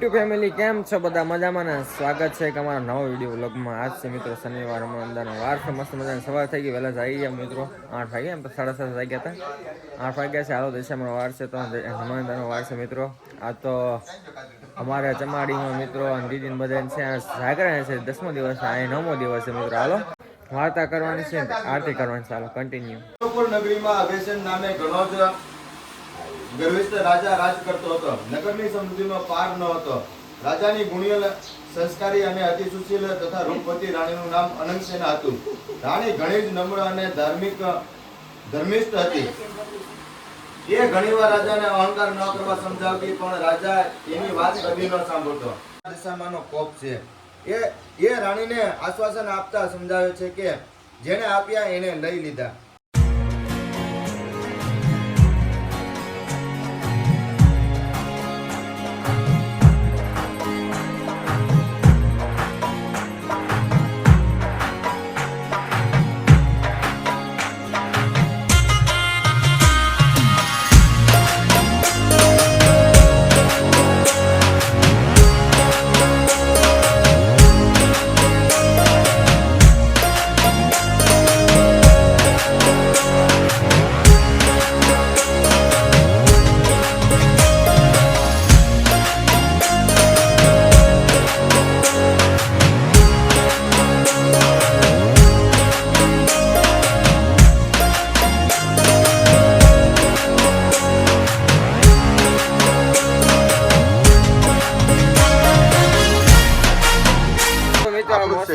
YouTube family કેમ છો બધા? મજામાં ને? સ્વાગત છે કે અમારા નવો વીડિયો વ્લોગમાં આજ છે મિત્રો શનિવાર અંદરનો વાર છે, મસ્ત મજાની સવાર થઈ ગઈ. વહેલા જાગી ગયા મિત્રો. આઠ વાગ્યા એમ તો સાડા સાત વાગ્યા હતા. આઠ વાગ્યા છે, હાલો દિશામાં વાર છે, તો હનુમાનદાનો વાર છે મિત્રો. આ તો અમારે ચમાડીમાં મિત્રો અને દીદીને બધા છે જાગરણ છે, દસમો દિવસ છે આ નવમો દિવસ છે મિત્રો. હાલો, વાર્તા કરવાની છે આરતી કરવાની છે. હાલો કન્ટિન્યુ નગરીમાં અભેસન નામે ઘણો જ ગર્વિષ્ઠ રાજા રાજ કરતો હતો. નગરની સમૃદ્ધિનો પાર ન હતો. રાજાની ગુણિયલ સંસ્કારી અને અતિ સુશીલ તથા રૂપવતી રાણીનું નામ અનંતસેના હતું. રાણી ઘણી જ નમ્ર અને ધાર્મિક, ધર્મિષ્ઠ હતી. એ ઘણીવાર રાજાને અહંકાર ન કરવા સમજાવતી, પણ રાજા એની વાત કદી ન સાંભળતો. દિશામાંનો કોપ છે. એ એ રાણીને આશ્વાસન આપતા સમજાવે છે કે જેને આપ્યા એને લઈ લીધા.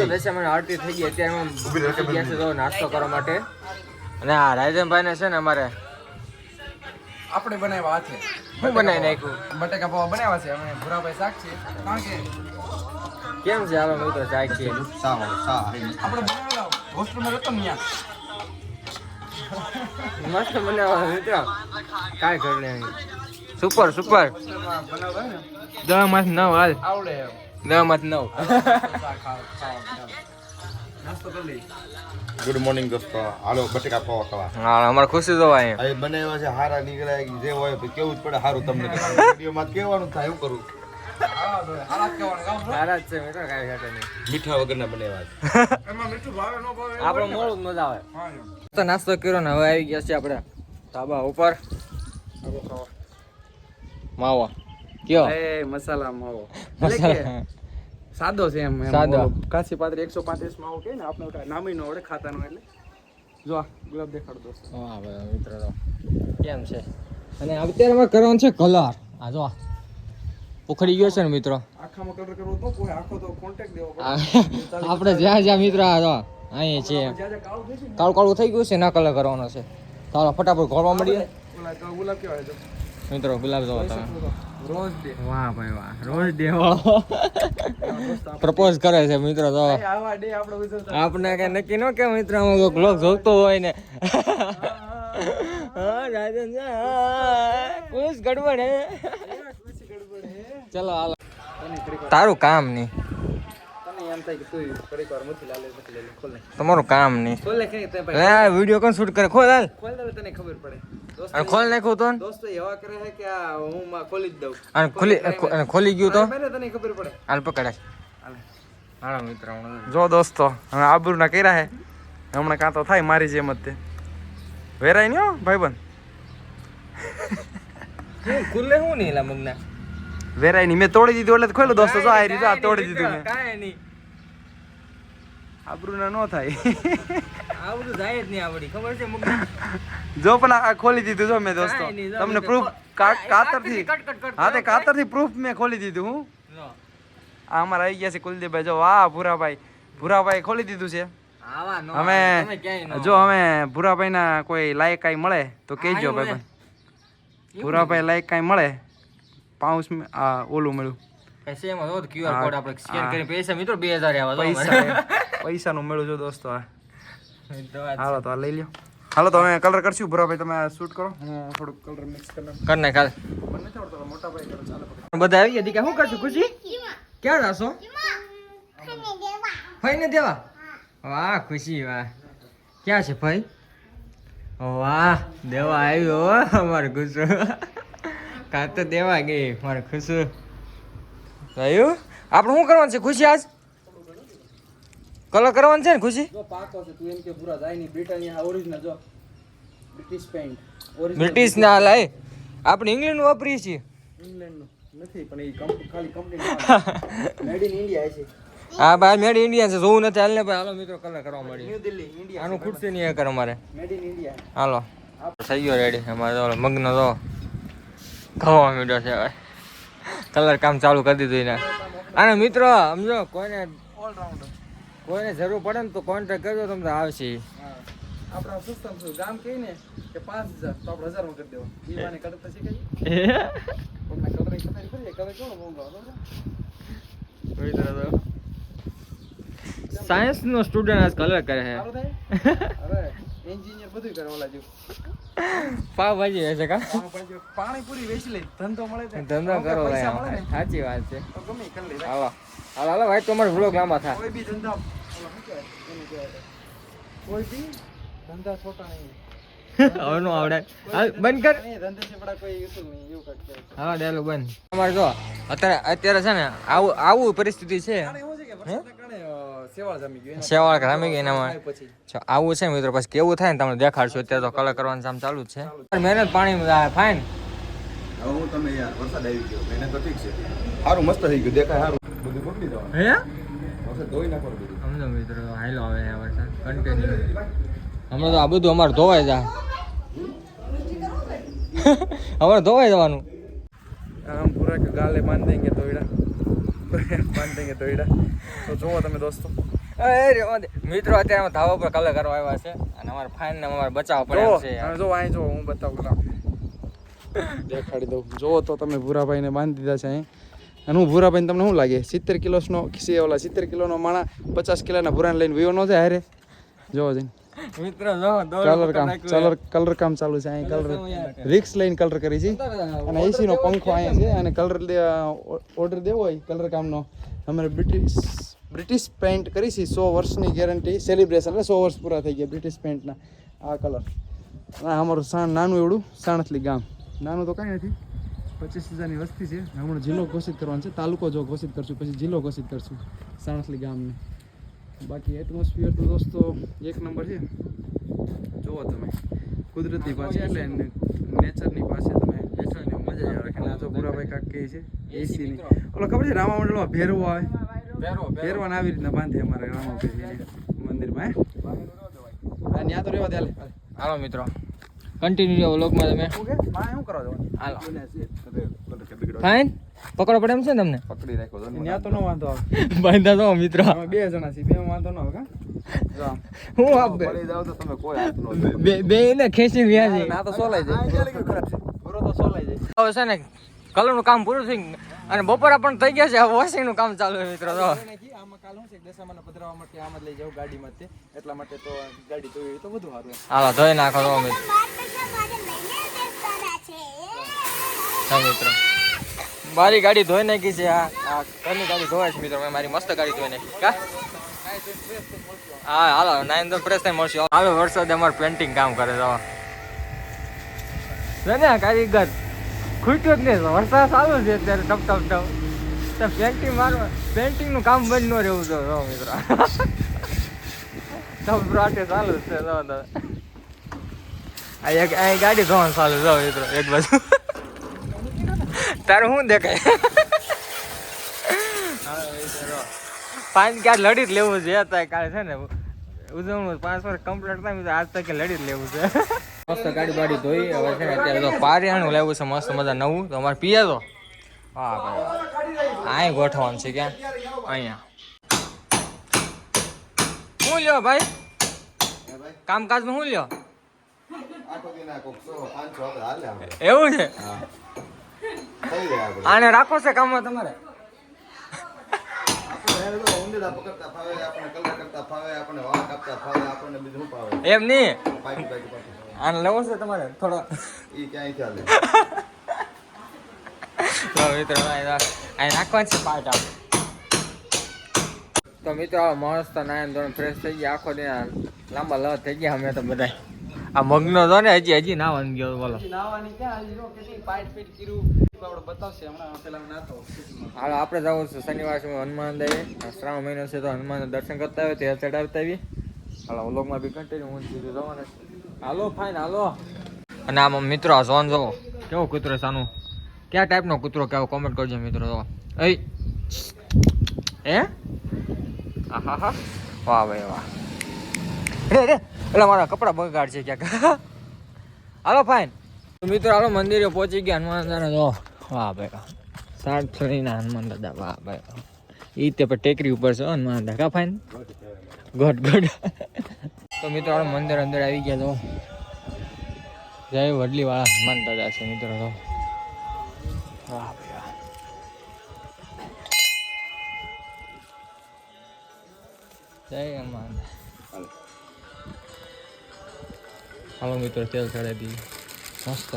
મસ્ત દશામાં આરતી થઈ ગઈ. અત્યારે હું ગયા છે તો નાસ્તો કરવા માટે. અને આ રાયજનભાઈ ને છે ને અમારે આપણે બનાવ્યા હાથે. હું બનાવી નાખ્યું? બટેકા પૌવા બનાવ્યા છે. અમે ભુરાભાઈ શાક છે. કારણ કે કેમ છે? આવા મિત્રો ચાય છીએ આપણે બનાવેલા હોસ્ટેલમાં રહેતો ને ત્યાં. મસ્ત બનાવવા મિત્રો. કાંઈ ઘર નહીં સુપર સુપર. ને. દવા માસ નવ હાલ. આવડે એમ દવા માં નવ. ગુડ મોર્નિંગ દોસ્તો. હાલો બટેકા પાવ ખાવા. હા અમારે ખુશી તો અહીંયા. આ બનાવ્યા છે હારા નીકળ્યા જે હોય તો કેવું જ પડે હારું તમને વિડીયોમાં કેવાનું થાય એવું કરું? આવા જોઈએ. આવા જ કહેવાનું કામ બરો? સારા જ છે મિત્રો કાંઈ નહીં. મીઠા વગરના બનાવ્યા છે. એમાં મીઠું ભાવે ન ભાવે આપણો હોય મોડું જ મજા આવે. હા તો નાસ્તો કર્યો ને હવે આવી ગયા છે આપણે ધાબા ઉપર. માવો. કયો? એ મસાલા માવો મસાલા. સાદો છે એમ સાદો. કાચી પાત્રી એકસો પાંત્રીસ માવો કે ને આપણે કાંઈ નામે ન આવડે ખાતાનો એટલે. જો આ ગુલાબ દેખાડ દોસ્ત. હા ભાઈ મિત્રો કેમ છે? અને અત્યારે અમારે કરવાનું છે કલર. આ જો ઉખડી ગયો છે ને મિત્રો. આખામાં કલર કરવો તો કોઈ આખો તો કોન્ટેક્ટ દેવો પડે. આપણે જ્યાં જ્યાં મિત્રો આ જો અહીંયા છે કાળું કાળું થઈ ગયું છે ના કલર કરવાનો છે. ચાલો ફટાફટ ઘોળવા મળીએ. ઓલા ગુલાબ કેવાય છે? મિત્રો ગુલાબ જોવો તમે. રોજ દે વાહ ભાઈ વાહ રોજ દેવાળો પ્રપોઝ કરે છે મિત્રો તો આવા ડે આપણો વિચાર આપણે કઈ નક્કી ન કે મિત્રો હું કોઈ બ્લોગ જોતો હોય ને. હા. રાજન કુછ ગડબડ હે. ચલો હાલો. તારું કામ નહીં કે તમારું કામ નહીં વીડિયો કોણ શૂટ કરે? ખોલ તને ખબર પડે. અને ખોલ નાખ્યું તો ને? દોસ્તો એવા કરે છે કે આ હું માં ખોલી જ દઉં. અને ખોલી અને ખોલી ગયું તો? તને ખબર પડે. હાલ પકડાય. હાલે. મિત્ર જો દોસ્તો હવે આબરૂના કર્યા હે હમણાં કાં તો થાય મારી જેમ જ તે. વેરાય નહીં હો ભાઈબંધ. ખુલ્લે હું નહીં એલા મગના? વેરાય નહીં મેં તોડી દીધું એટલે ખોલ્યો દોસ્તો. જો આ રીતે આ તોડી દીધું મેં. કાંઈ નહીં. આબરૂના ન થાય. આ જાય જ નહીં આવડી. ખબર છે મગના જો પણ આ ખોલી દીધું જો મેં દોસ્તો. તમને પ્રૂફ કાતરથી હા તે કાતરથી પ્રૂફ મેં ખોલી દીધું હું. આ અમારા આવી ગયા છે કુલદીપભાઈ. જો વાહ ભૂરાભાઈ. ભૂરાભાઈ ખોલી દીધું છે. નો અમે જો અમે ભૂરાભાઈના કોઈ લાયક કાંઈ મળે તો કહેજો ભાઈ ને. ભૂરાભાઈ લાયક કાંઈ મળે પાઉસ ઓલું મળ્યું. પૈસા એમાં તો ક્યુઆર કોડ આપણે સ્કેન કરી પૈસા મિત્રો 2000 આવા જો પૈસા પૈસાનું મળ્યું જો દોસ્તો આ હાલો તો આ લઈ લ્યો. હાલો તો અમે કલર કરશું. ભૂરાભાઈ તમે શૂટ કરો. હું થોડું કલર મિક્સ કરી નાખું. કર નાખ. મને નથી મોટા ભાઈ કરો ચાલો બધા આવી ગયા દીકા શું કરશું ખુશી? ક્યાં જાશો? ભાઈ ને દેવા? વાહ ખુશી વાહ. ક્યાં છે ભાઈ? વાહ દેવા આવ્યો હો, અમારે ખુશુ. કાં તો દેવા ગઈ મારે ખુશુ. એવું આપણે શું કરવાનું છે? ખુશી આજ? કલર કરવાનું છે ને ખુશી? જો પાકો છે તું એમ કે પૂરા જાય નહીં. બ્રિટનિયા ઓરિજિનલ જો. બ્રિટિશ પેન્ટ ઓરિજિનલ બ્રિટિશ ના લાય. આપણે ઇંગ્લેન્ડ વાપરીએ છીએ. ઇંગ્લેન્ડનું નથી પણ એ ખાલી કંપની મેડ ઇન ઇન્ડિયા છે. હા ભાઈ મેડ ઇન્ડિયા છે. જોવું નથી. હાલ ને ભાઈ હાલો મિત્રો કલર કરવા મળી ન્યૂ દિલ્હી ઇન્ડિયા આનું ખૂટશે નહીં કર અમારે. મેડ ઇન ઇન્ડિયા હાલો. થઈ ગયો રેડી અમારે મગ્ન તો. ખાવા મીઠો છે હવે કલર કામ ચાલુ કરી દીધું એને. અને મિત્રો સમજો કોઈને ઓલરાઉન્ડર કોઈને જરૂર પડે ને તો કોન્ટેક્ટ કરજો તમને આવશે. આપણા સિસ્ટમ શું ગામ કહે ને કે પાંચ હજાર તો આપણે હજારમાં કરી દેવા એ વાને કલર તો કોકના કલર સાયન્સ નો સ્ટુડન્ટ આજ કલર કરે છે. અરે એન્જિનિયર બધું કરે ઓલા પાવ ભાજી વેચે કા? પાણી પાણીપુરી વેચી લે ધંધો મળે તો ધંધો કરો સાચી વાત છે. તો ગમે કરી લે હાલો હાલો હાલો ભાઈ તમારો વ્લોગ લાંબા થાય. કોઈ બી ધંધા. કોઈ બી ધંધા છોટા નહીં. હવે નો આવડે. બંધ કર. હા ડેલો બંધ. તમારે જો અત્યારે અત્યારે છે ને આવું આવું પરિસ્થિતિ છે. એવું છે કે વરસાદના કારણે, અ, શેવાળ જામી ગયું એના શેવાળ રામી ગઈ એનામાં થાય પછી જો આવું છે ને મિત્રો પછી કેવું થાય ને તમને દેખાડશું અત્યારે તો કલર કરવાનું કામ ચાલુ જ છે મહેનત પાણી ફાઇન હવે હું તમે યાર વરસાદ આવી ગયો એને તો ઠીક છે સારું મસ્ત થઈ ગયું દેખાય સારું બધું પકડી જવાનું હે વરસાદ ધોઈ નાખવાનું બધું સમજો મિત્રો હાલો આવે છે વરસાદ કન્ટિન્યુ હમણાં તો આ બધું અમારે ધોવાઈ જાય અમારે ધોવાઈ જવાનું हम पूरा के गाले बांध देंगे दोइड़ा તો જુઓ તમે દોસ્તો. મિત્રો અત્યારે ધાવા પર કલર કરવા આવ્યા છે અને અમારે ફાઇન ને બચાવ પડે છે જો અહીં જો હું બતાવું દેખાડી દઉં. જુઓ તો તમે ભૂરાભાઈને બાંધી દીધા છે અહીં. અને હું ભૂરાભાઈને તમને શું લાગે? સિત્તેર કિલોનો ખીસી ઓલા સિત્તેર કિલોનો માણા પચાસ કિલોના ભૂરાને લઈને વિયો નો જાય હારે? જોવો જઈને. મિત્રો જો કલર કામ કલર કલર કામ ચાલુ છે. અહીં કલર રિક્સ લઈને કલર કરી છે. અને એસી નો પંખો અહીંયા છે અને કલર ઓર્ડર દેવો હોય કલર કામનો. અમારે બ્રિટિશ બ્રિટિશ પેન્ટ કરી છે. સો વર્ષની ગેરંટી સેલિબ્રેશન એટલે સો વર્ષ પૂરા થઈ ગયા બ્રિટિશ પેન્ટના આ કલર અમારું સાણ નાનું એવડું સાણથલી ગામ. નાનું તો કાંઈ નથી. પચીસ હજારની વસ્તી છે. હમણાં જિલ્લો ઘોષિત કરવાનો છે. તાલુકો જો ઘોષિત કરશું પછી જિલ્લો ઘોષિત કરશું સાણથલી ગામને. બાકી એટમોસ્ફિયર તો દોસ્તો એક નંબર છે. જુઓ તમે. કુદરતની પાસે એટલે નેચરની પાસે તમે ને મજા આવે. કે ના જો ભૂરાભાઈ કાક કહે છે. એસી ની. ઓલો ખબર છે રામા મંડળમાં ભેરવો આવે ભેરવાને આવી રીતના બાંધે અમારે રામાભાઈ મંદિરમાં હે? ત્યાં તો રહેવા દે હાલે. મિત્રો. કન્ટિન્યુ વ્લોગમાં તમે. શું કે માં શું કરવા જવાનું? હાલો. ફાઇન પકડો પડે એમ છે ને તમને? પકડી રાખ્યો તો ત્યાં તો ન વાંધો આવે. બાંધા તો મિત્રો. બે જણા છીએ બે વાંધો ન આવે હું આપ? બે- પડી જાવ તો તમે કોઈ હાથ નો બે બે ને ખેંચી વ્યા છે. ના તો સોલાઈ જાય. પૂરો તો સોલાઈ જાય. હવે છે ને કલરનું કામ પૂરું થઈ અને બપોરા પણ થઈ ગયા છે હવે વોશિંગનું કામ ચાલુ છે મિત્રો તો. આમાં કાલ છે? કે દશામાને પધરાવવા માટે આમ જ લઈ જાવ ગાડીમાં તે. એટલા માટે તો ગાડી ધોઈ તો બધું સારું હાલો ધોઈ નાખો મિત્રો. હા મિત્રો. મારી ગાડી ધોઈ નાખી છે, આ ઘરની ગાડી ધોવાય છે મિત્રો મારી મસ્ત ગાડી ધોઈ નાખી. કા? હા, હાલો નાઈન તો ફ્રેશ થઈ મળશું. હવે વરસાદ અમારે પેન્ટિંગ કામ કરે તો ને કારીગર. ખૂટ્યો જ નહીં વરસાદ ચાલુ છે અત્યારે, ટપ ટપ ટપ. પેન્ટિંગ મારવા પેન્ટિંગનું કામ બંધ રહેવું તો મિત્રો. ટપ રાટે ચાલુ છે તો. આ ગાડી ધોવાનું ચાલુ જો, મિત્રો, એક બાજુ. તારું શું દેખાય? પાંચ ક્યાં લડી જ લેવું છે અત્યારે કાલે છે ને ઉજવણું પાંચ વર્ષ કમ્પ્લીટ થાય તો આજ તક લડી જ લેવું છે. મસ્ત ગાડી બાડી ધોઈ હવે છે ને અત્યારે તો પારિયાણું લેવું છે મસ્ત મજા નવું. તો અમારે પીએ તો? હા ભાઈ. અહીં ગોઠવવાનું છે ક્યાં? અહીંયા. શું લ્યો ભાઈ? કામકાજમાં શું લ્યો? એવું છે? આને રાખો છે કામમાં તમારે. એમ નહીં. આને લેવો છે તમારે થોડો. મિત્રો અહીં છે પાર્ટ આપ તો મિત્રો મસ્ત નાયન ધોરણ ફ્રેશ થઈ ગયા. આખો દિન લાંબા લવ થઈ ગયા અમે તો બધા આ મગનો તો ને હજી હજી ના વાન ગયો બોલો. નાવાની ક્યાં? હજી કેટલી પાઇટ પીટ કર્યું. આપણે બતાવશે. હમણાં પેલા નાતો. હાલો આપણે જવું છે. શનિવાર છે હનુમાન દઈએ. શ્રાવણ મહિનો છે તો હનુમાન દર્શન કરતા આવે તે ચડાવતા આવી હાલો વ્લોગમાં બી કન્ટિન્યુ હું સીધું જવાનું છે. હાલો ફાઇન હાલો. અને આમાં મિત્રો આ સોન જોવો કેવો કૂતરો સાનું કયા ટાઈપનો કૂતરો કેવો કોમેન્ટ કરજો મિત્રો તો એ હે? આહા હા વાહ ભાઈ વાહ. રે રે પેલા મારા કપડા બગાડ છે ક્યાંક. હાલો ફાઇન મિત્રો, હાલો, મંદિરે પહોંચી ગયા હનુમાન દાદા જો, વાહ ભાઈ સાત થઈને હનુમાન દાદા વાહ ભાઈ ઈ તે પર ટેકરી ઉપર છે હનુમાન દાદા કા ફાઇન ગુડ ગુડ તો મિત્રો, હાલો, મંદિર અંદર આવી ગયા તો જય વડલી વાળા હનુમાન દાદા છે, મિત્રો તો વાહ ભાઈ જય હનુમાન હાલો મિત્રો તેલ ચડાવી દીધું મસ્ત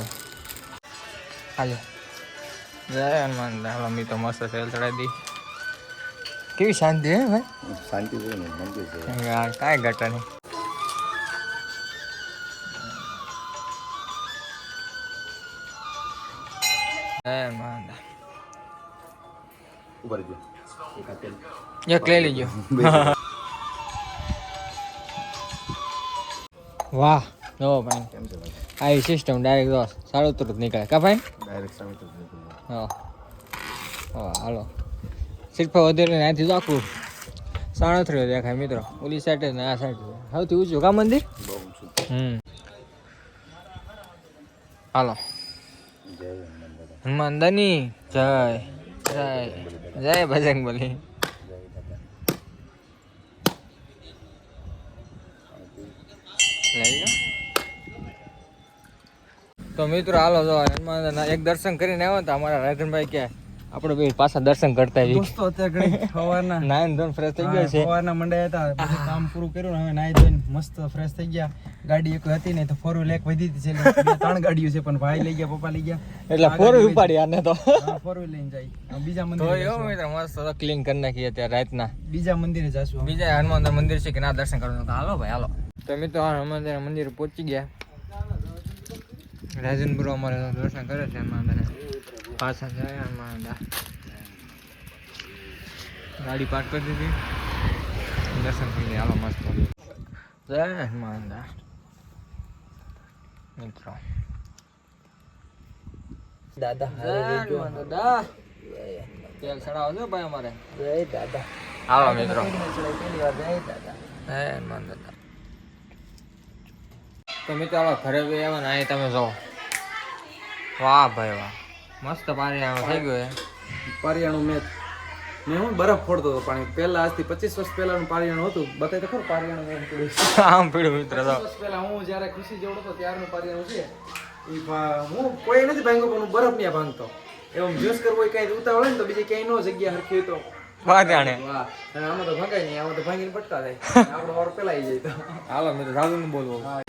હાલો જય હનુમાન હાલો મિત્રો મસ્ત તેલ ચડાવી દી કેવી શાંતિ હે ભાઈ શાંતિ છે ને મંદિર છે યાર કાંઈ ઘટા નહીં જય હનુમાન ઉપર જો એક લઈ લેજો વાહ જો ભાઈ. આવી સિસ્ટમ ડાયરેક્ટ દોસ સારું તુરંત નીકળે. કા ભાઈ? ડાયરેક્ટ સામે તો હા હા હાલો. વધેલી ત્યાંથી તો આખું સાડત્રીસ દેખાય મિત્રો. ઓલી સાઈડ ને આ સાઈડ સૌથી ઊંચું કા મંદિર? હમ. હાલો. હનુમાનદાની જય. જય. જય બજરંગ બલી. લઈ લો તો મિત્રો હાલો જો એમાં એક દર્શન કરીને આવ્યા હતા અમારા રાજનભાઈ કે આપણે ભાઈ પાછા દર્શન કરતા આવી દોસ્તો અત્યારે સવારના નાઈન ધોન ફ્રેશ થઈ ગયા છે. સવારના મંડાયા હતા પછી કામ પૂરું કર્યું ને હવે નાઈ ધોઈને મસ્ત ફ્રેશ થઈ ગયા. ગાડી એક હતી ને તો ફોર વ્હીલ એક વધી હતી છે ત્રણ ગાડીઓ છે પણ ભાઈ લઈ ગયા પપ્પા લઈ ગયા. એટલે ફોર ઉપાડી આને તો. ફોર વ્હીલ લઈને જાય. બીજા તો મંદિરે એવો મિત્ર મસ્ત ક્લીન કરી નાખી અત્યારે રાતના. બીજા મંદિરે જશું બીજા હનુમાન મંદિર છે કે ના દર્શન કરવાનું તો. હાલો ભાઈ હાલો. તો મિત્રો હનુમાન મંદિર પહોંચી ગયા. રાજનપુર અમારે દર્શન કરે છે હનુમાન પાછા જાય હનુમાન ગાડી પાર્ક કરી દીધી. દર્શન કરી લઈએ હાલો મસ્ત જય હનુમાન મિત્રો. દાદા દાદા. તેલ ચડાવજો ભાઈ અમારે? જય દાદા. હાલો મિત્રો. હે હનુમાન દાદા. તો મિત્રો ઘરે બી આવ્યા ને અહીં તમે જો વાહ ભાઈ વાહ. મસ્ત પારિયાણું આવો થઈ ગયું પારિયાણું મેચ મેં હું બરફ ફોડતો હતો પાણી પહેલા આજથી પચીસ વર્ષ પહેલાનું પારિયાણું હતું. બતાવી તો ખરું પારિયાણું આમ પીડું મિત્ર તો. વર્ષ પહેલા હું જ્યારે ખુશી જેવડો હતો ત્યારનું પારિયાણું છે. એ હું કોઈ નથી ભાંગ્યો પણ હું બરફ નહીં ભાંગતો. એમ જ્યુસ કરવો હોય કાંઈ ઉતાવળ હોય ને તો બીજી ક્યાંય નો જગ્યા હરખી હોય તો. વાહ જાણે. વાહ. અને આમાં તો ભંગાય નહીં આમાં તો ભાંગીને પટકા થાય. આપણો ઓર પેલાઈ જાય તો. હાલો મેં રાજુ બોલવો.